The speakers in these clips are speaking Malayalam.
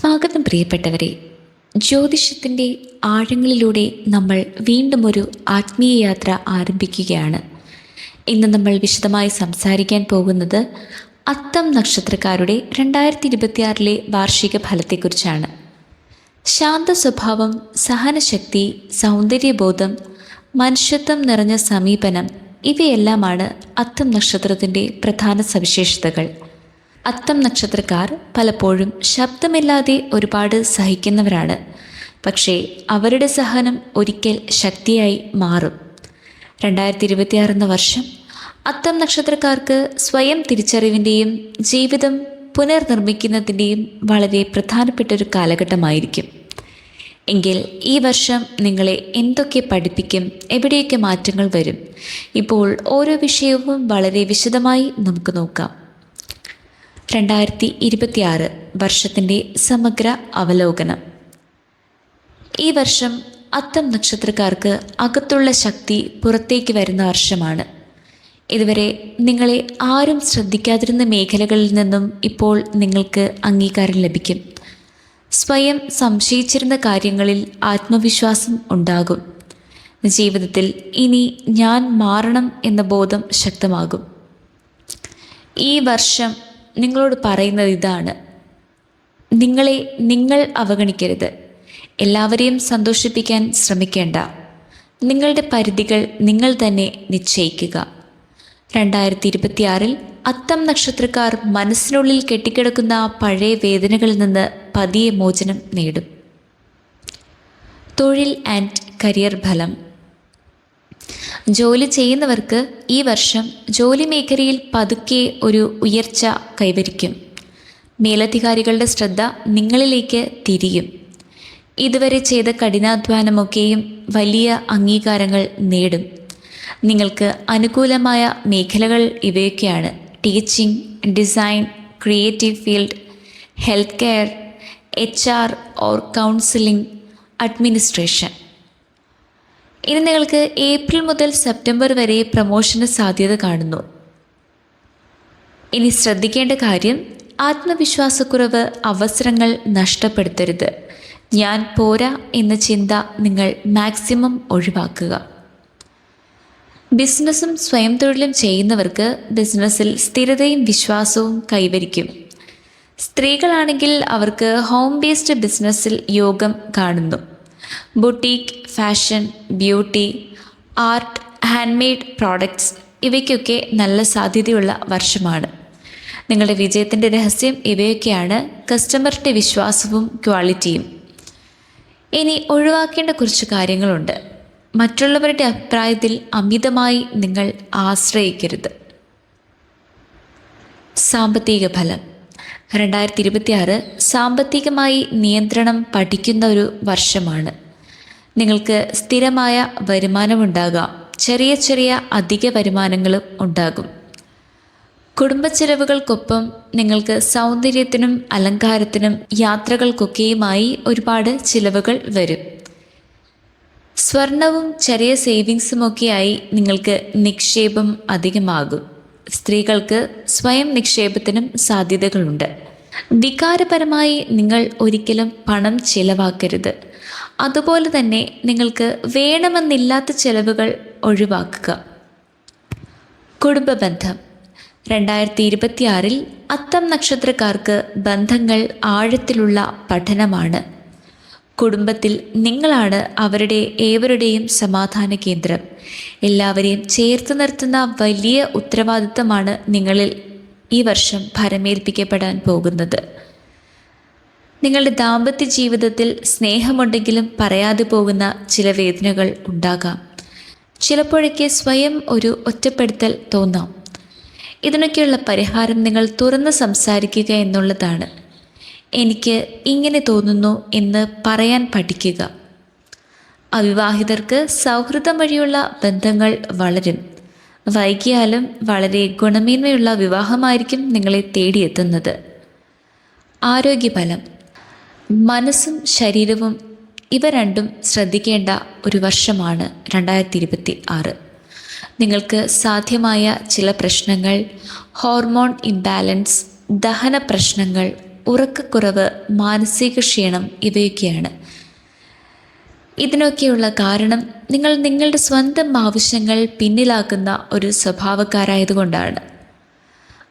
സ്വാഗതം പ്രിയപ്പെട്ടവരെ. ജ്യോതിഷത്തിന്റെ ആഴങ്ങളിലൂടെ നമ്മൾ വീണ്ടും ഒരു ആത്മീയ യാത്ര ആരംഭിക്കുകയാണ്. ഇന്ന് നമ്മൾ വിശദമായി സംസാരിക്കാൻ പോകുന്നത് അത്തം നക്ഷത്രക്കാരുടെ രണ്ടായിരത്തി ഇരുപത്തിയാറിലെ വാർഷിക ഫലത്തെക്കുറിച്ചാണ്. ശാന്ത സ്വഭാവം സഹനശക്തി സൗന്ദര്യബോധം മനുഷ്യത്വം നിറഞ്ഞ സമീപനം ഇവയെല്ലാമാണ് അത്തം നക്ഷത്രത്തിന്റെ പ്രധാന സവിശേഷതകൾ. അത്തം നക്ഷത്രക്കാർ പലപ്പോഴും ശബ്ദമില്ലാതെ ഒരുപാട് സഹിക്കുന്നവരാണ്. പക്ഷേ അവരുടെ സഹനം ഒരിക്കൽ ശക്തിയായി മാറും. രണ്ടായിരത്തി ഇരുപത്തിയാറ് എന്ന വർഷം അത്തം നക്ഷത്രക്കാർക്ക് സ്വയം തിരിച്ചറിവിന്റെയും ജീവിതം പുനർനിർമ്മിക്കുന്നതിന്റെയും വളരെ പ്രധാനപ്പെട്ട ഒരു കാലഘട്ടമായിരിക്കും. എങ്കിൽ ഈ വർഷം നിങ്ങളെ എന്തൊക്കെ പഠിപ്പിക്കും എവിടെയൊക്കെ മാറ്റങ്ങൾ വരും ഇപ്പോൾ ഓരോ വിഷയവും വളരെ വിശദമായി നമുക്ക് നോക്കാം. രണ്ടായിരത്തി ഇരുപത്തിയാറ് വർഷത്തിന്റെ സമഗ്ര അവലോകനം. ഈ വർഷം അത്തം നക്ഷത്രക്കാർക്ക് അകത്തുള്ള ശക്തി പുറത്തേക്ക് വരുന്ന വർഷമാണ്. ഇതുവരെ നിങ്ങളെ ആരും ശ്രദ്ധിക്കാതിരുന്ന മേഖലകളിൽ നിന്നും ഇപ്പോൾ നിങ്ങൾക്ക് അംഗീകാരം ലഭിക്കും. സ്വയം സംശയിച്ചിരുന്ന കാര്യങ്ങളിൽ ആത്മവിശ്വാസം ഉണ്ടാകും. ജീവിതത്തിൽ ഇനി ഞാൻ മാറണം എന്ന ബോധം ശക്തമാകും. ഈ വർഷം നിങ്ങളോട് പറയുന്നത് ഇതാണ്. നിങ്ങളെ നിങ്ങൾ അവഗണിക്കരുത്. എല്ലാവരെയും സന്തോഷിപ്പിക്കാൻ ശ്രമിക്കേണ്ട. നിങ്ങളുടെ പരിധികൾ നിങ്ങൾ തന്നെ നിശ്ചയിക്കുക. രണ്ടായിരത്തി ഇരുപത്തിയാറിൽ അത്തം നക്ഷത്രക്കാർ മനസ്സിനുള്ളിൽ കെട്ടിക്കിടക്കുന്ന പഴയ വേദനകളിൽ നിന്ന് പതിയെ മോചനം നേടും. തൊഴിൽ ആൻഡ് കരിയർ ഫലം. ജോലി ചെയ്യുന്നവർക്ക് ഈ വർഷം ജോലി മേഖലയിൽ പതുക്കെ ഒരു ഉയർച്ച കൈവരിക്കും. മേലധികാരികളുടെ ശ്രദ്ധ നിങ്ങളിലേക്ക് തിരിയും. ഇതുവരെ ചെയ്ത കഠിനാധ്വാനമൊക്കെയും വലിയ അംഗീകാരങ്ങൾ നേടും. നിങ്ങൾക്ക് അനുകൂലമായ മേഖലകൾ ഇവയൊക്കെയാണ്. Teaching design creative field health care H R or counselling administration. ഇനി നിങ്ങൾക്ക് ഏപ്രിൽ മുതൽ സെപ്റ്റംബർ വരെ പ്രമോഷന് സാധ്യത കാണുന്നു. ഇനി ശ്രദ്ധിക്കേണ്ട കാര്യം ആത്മവിശ്വാസക്കുറവ് അവസരങ്ങൾ നഷ്ടപ്പെടുത്തരുത്. ഞാൻ പോരാ എന്ന ചിന്ത നിങ്ങൾ മാക്സിമം ഒഴിവാക്കുക. ബിസിനസ്സും സ്വയം തൊഴിലും ചെയ്യുന്നവർക്ക് ബിസിനസ്സിൽ സ്ഥിരതയും വിശ്വാസവും കൈവരിക്കും. സ്ത്രീകളാണെങ്കിൽ അവർക്ക് ഹോം ബേസ്ഡ് ബിസിനസ്സിൽ യോഗം കാണുന്നു. Boutique fashion beauty art handmade products ഇവയ്ക്കൊക്കെ നല്ല സാധ്യതയുള്ള വർഷമാണ്. നിങ്ങളുടെ വിജയത്തിന്റെ രഹസ്യം ഇവയൊക്കെയാണ് കസ്റ്റമറുടെ വിശ്വാസവും ക്വാളിറ്റിയും. ഇനി ഒഴിവാക്കേണ്ട കുറച്ച് കാര്യങ്ങളുണ്ട്. മറ്റുള്ളവരുടെ അഭിപ്രായത്തിൽ അമിതമായി നിങ്ങൾ ആശ്രയിക്കരുത്. സാമ്പത്തിക ഫലം. രണ്ടായിരത്തി ഇരുപത്തിയാറ് സാമ്പത്തികമായി നിയന്ത്രണം പഠിക്കുന്ന ഒരു വർഷമാണ്. നിങ്ങൾക്ക് സ്ഥിരമായ വരുമാനമുണ്ടാകാം. ചെറിയ ചെറിയ അധിക വരുമാനങ്ങളും ഉണ്ടാകും. കുടുംബ കുടുംബച്ചെലവുകൾക്കൊപ്പം നിങ്ങൾക്ക് സൗന്ദര്യത്തിനും അലങ്കാരത്തിനും യാത്രകൾക്കൊക്കെയുമായി ഒരുപാട് ചിലവുകൾ വരും. സ്വർണവും ചെറിയ സേവിങ്സുമൊക്കെയായി നിങ്ങൾക്ക് നിക്ഷേപം അധികമാകും. സ്ത്രീകൾക്ക് സ്വയം നിക്ഷേപത്തിനും സാധ്യതകളുണ്ട്. വികാരപരമായി നിങ്ങൾ ഒരിക്കലും പണം ചിലവാക്കരുത്. അതുപോലെ തന്നെ നിങ്ങൾക്ക് വേണമെന്നില്ലാത്ത ചെലവുകൾ ഒഴിവാക്കുക. കുടുംബ ബന്ധം രണ്ടായിരത്തി ഇരുപത്തിയാറിൽ അത്തം നക്ഷത്രക്കാർക്ക് ബന്ധങ്ങൾ ആഴത്തിലുള്ള പഠനമാണ്. കുടുംബത്തിൽ നിങ്ങളാണ് അവരുടെ ഏവരുടെയും സമാധാന കേന്ദ്രം. എല്ലാവരെയും ചേർത്ത് നിർത്തുന്ന വലിയ ഉത്തരവാദിത്തമാണ് നിങ്ങളിൽ ഈ വർഷം ഭരമേൽപ്പിക്കപ്പെടാൻ പോകുന്നത്. നിങ്ങളുടെ ദാമ്പത്യ ജീവിതത്തിൽ സ്നേഹമുണ്ടെങ്കിലും പറയാതെ പോകുന്ന ചില വേദനകൾ ഉണ്ടാകാം. ചിലപ്പോഴൊക്കെ സ്വയം ഒരു ഒറ്റപ്പെടുത്തൽ തോന്നാം. ഇതിനൊക്കെയുള്ള പരിഹാരം നിങ്ങൾ തുറന്ന് സംസാരിക്കുക എന്നുള്ളതാണ്. എനിക്ക് ഇങ്ങനെ തോന്നുന്നു എന്ന് പറയാൻ പഠിക്കുക. അവിവാഹിതർക്ക് സൗഹൃദം വഴിയുള്ള ബന്ധങ്ങൾ വളരും. വൈകിയാലും വളരെ ഗുണമേന്മയുള്ള വിവാഹമായിരിക്കും നിങ്ങളെ തേടിയെത്തുന്നത്. ആരോഗ്യഫലം മനസ്സും ശരീരവും ഇവ രണ്ടും ശ്രദ്ധിക്കേണ്ട ഒരു വർഷമാണ് രണ്ടായിരത്തി ഇരുപത്തി ആറ് നിങ്ങൾക്ക് സാധ്യമായ ചില പ്രശ്നങ്ങൾ ഹോർമോൺ ഇംബാലൻസ് ദഹന പ്രശ്നങ്ങൾ ഉറക്കക്കുറവ് മാനസിക ക്ഷീണം ഇവയൊക്കെയാണ്. ഇതിനൊക്കെയുള്ള കാരണം നിങ്ങൾ നിങ്ങളുടെ സ്വന്തം ആവശ്യങ്ങൾ പിന്നിലാക്കുന്ന ഒരു സ്വഭാവക്കാരായതുകൊണ്ടാണ്.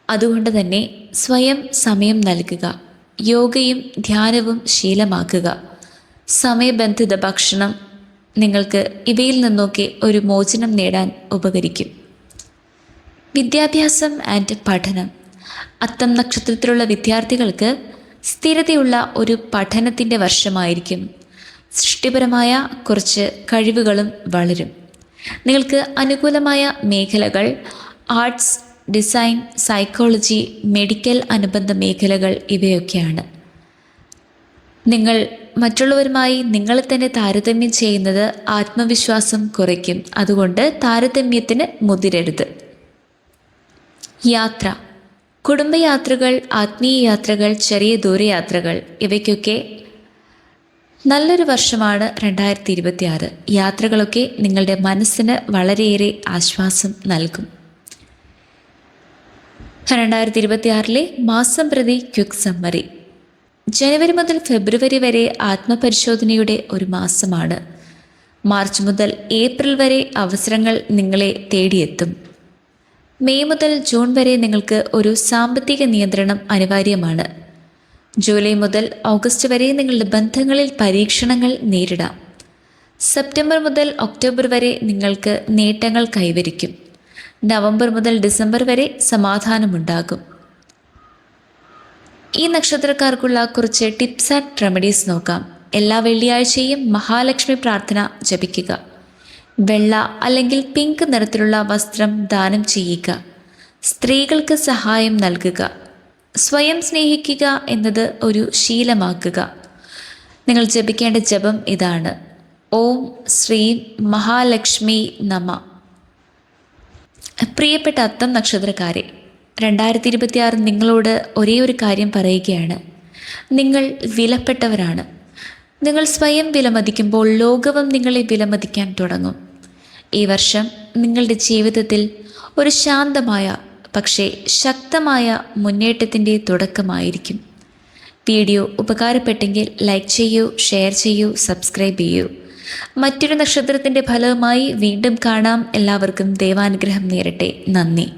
അതുകൊണ്ട് തന്നെ സ്വയം സമയം നൽകുക. യോഗയും ധ്യാനവും ശീലമാക്കുക. സമയബന്ധിത ഭക്ഷണം നിങ്ങൾക്ക് ഇവയിൽ നിന്നൊക്കെ ഒരു മോചനം നേടാൻ ഉപകരിക്കും. വിദ്യാഭ്യാസം ആൻഡ് പഠനം. അത്തം നക്ഷത്രത്തിലുള്ള വിദ്യാർത്ഥികൾക്ക് സ്ഥിരതയുള്ള ഒരു പഠനത്തിന്റെ വർഷമായിരിക്കും. സൃഷ്ടിപരമായ കുറച്ച് കഴിവുകളും വളരും. നിങ്ങൾക്ക് അനുകൂലമായ മേഖലകൾ ആർട്സ് ഡിസൈൻ സൈക്കോളജി മെഡിക്കൽ അനുബന്ധ മേഖലകൾ ഇവയൊക്കെയാണ്. നിങ്ങൾ മറ്റുള്ളവരുമായി നിങ്ങളെ തന്നെ താരതമ്യം ചെയ്യുന്നത് ആത്മവിശ്വാസം കുറയ്ക്കും. അതുകൊണ്ട് താരതമ്യത്തിന് മുതിരരുത്. യാത്ര. കുടുംബയാത്രകൾ ആത്മീയ യാത്രകൾ ചെറിയ ദൂരയാത്രകൾ ഇവയ്ക്കൊക്കെ നല്ലൊരു വർഷമാണ് രണ്ടായിരത്തി ഇരുപത്തി ആറ് യാത്രകളൊക്കെ നിങ്ങളുടെ മനസ്സിന് വളരെയേറെ ആശ്വാസം നൽകും. രണ്ടായിരത്തി ഇരുപത്തി ആറിലെ മാസം പ്രതി ക്വിക്ക് സമ്മറി. ജനുവരി മുതൽ ഫെബ്രുവരി വരെ ആത്മപരിശോധനയുടെ ഒരു മാസമാണ്. മാർച്ച് മുതൽ ഏപ്രിൽ വരെ അവസരങ്ങൾ നിങ്ങളെ തേടിയെത്തും. മെയ് മുതൽ ജൂൺ വരെ നിങ്ങൾക്ക് ഒരു സാമ്പത്തിക നിയന്ത്രണം അനിവാര്യമാണ്. ജൂലൈ മുതൽ ഓഗസ്റ്റ് വരെ നിങ്ങളുടെ ബന്ധങ്ങളിൽ പരീക്ഷണങ്ങൾ നേരിടാം. സെപ്റ്റംബർ മുതൽ ഒക്ടോബർ വരെ നിങ്ങൾക്ക് നേട്ടങ്ങൾ കൈവരിക്കും. നവംബർ മുതൽ ഡിസംബർ വരെ സമാധാനമുണ്ടാകും. ഈ നക്ഷത്രക്കാർക്കുള്ള കുറച്ച് ടിപ്സ് ആൻഡ് റെമഡീസ് നോക്കാം. എല്ലാ വെള്ളിയാഴ്ചയും മഹാലക്ഷ്മി പ്രാർത്ഥന ജപിക്കുക. വെള്ള അല്ലെങ്കിൽ പിങ്ക് നിറത്തിലുള്ള വസ്ത്രം ദാനം ചെയ്യുക. സ്ത്രീകൾക്ക് സഹായം നൽകുക. സ്വയം സ്നേഹിക്കുക എന്നത് ഒരു ശീലമാക്കുക. നിങ്ങൾ ജപിക്കേണ്ട ജപം ഇതാണ്. ഓം ശ്രീ മഹാലക്ഷ്മി നമ. പ്രിയപ്പെട്ട അത്തം നക്ഷത്രക്കാരെ രണ്ടായിരത്തി ഇരുപത്തിയാറ് നിങ്ങളോട് ഒരേ ഒരു കാര്യം പറയുകയാണ്. നിങ്ങൾ വിലപ്പെട്ടവരാണ്. നിങ്ങൾ സ്വയം വിലമതിക്കുമ്പോൾ ലോകവും നിങ്ങളെ വിലമതിക്കാൻ തുടങ്ങും. ഈ വർഷം നിങ്ങളുടെ ജീവിതത്തിൽ ഒരു ശാന്തമായ പക്ഷേ ശക്തമായ മുന്നേറ്റത്തിന്റെ തുടക്കമായിരിക്കും. വീഡിയോ ഉപകാരപ്പെട്ടെങ്കിൽ ലൈക്ക് ചെയ്യൂ ഷെയർ ചെയ്യൂ സബ്സ്ക്രൈബ് ചെയ്യൂ. മറ്റൊരു നക്ഷത്രത്തിന്റെ ഫലവുമായി വീണ്ടും കാണാം. എല്ലാവർക്കും ദേവാനുഗ്രഹം നേരട്ടെ. നന്ദി.